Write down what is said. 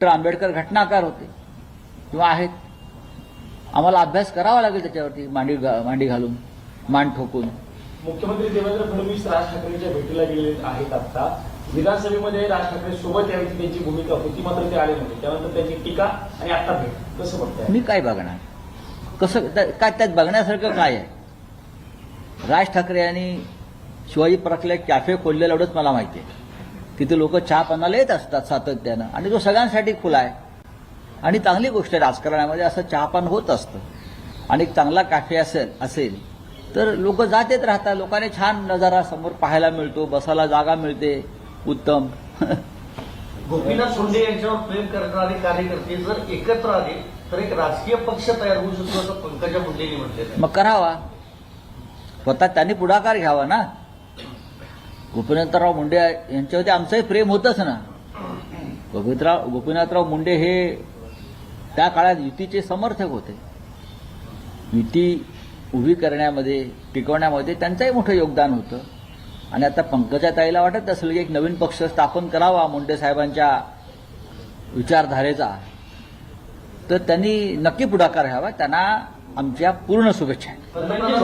तर आंबेडकर घटनाकार होते. किंवा आहेत. आम्हाला अभ्यास करावा लागेल त्याच्यावरती मांडी मांडी घालून मान ठोकून. मुख्यमंत्री देवेंद्र फडणवीस राज ठाकरेंच्या भेटीला गेलेले आहेत आता. विधानसभेमध्ये राज ठाकरे सोबत यायची त्यांची भूमिका होती मात्र ते आले नव्हते. त्यानंतर त्यांची टीका आणि आता भेट. कसं बघताय? मी काय बघणार? कसं काय त्यात बघण्यासारखं काय आहे? राज ठाकरे यांनी शिवाजी पार्कला एक कॅफे खोललेलं एवढंच मला माहिती आहे. तिथे लोक चहा पानाला येत असतात सातत्यानं. आणि तो सगळ्यांसाठी खुला आहे. आणि चांगली गोष्ट आहे राजकारणामध्ये असं चहापान होत असतं. आणि एक चांगला कॅफे असेल असेल तर लोक जात येत राहतात. लोकांनी छान नजारा समोर पाहायला मिळतो बसायला जागा मिळते. उत्तम. गोपीनाथ मुंडे यांच्यावर प्रेम करणारे कार्यकर्ते जर एकत्र आले तर एक राजकीय पक्ष तयार होऊ शकतो असं पंकजा मुंडेंनी म्हटलेलं आहे. मग करावा. स्वतः त्यांनी पुढाकार घ्यावा ना. गोपीनाथराव मुंडे यांच्यावरती आमचंही प्रेम होतच ना. गोपीनाथराव गोपीनाथराव मुंडे हे त्या काळात युतीचे समर्थक होते. युती उभी करण्यामध्ये टिकवण्यामध्ये त्यांचंही मोठं योगदान होतं. आणि आता पंकजा ताईला वाटत असेल की एक नवीन पक्ष स्थापन करावा मुंडे साहेबांच्या विचारधारेचा. तर त्यांनी नक्की पुढाकार घ्यावा. त्यांना आमच्या पूर्ण शुभेच्छा आहेत.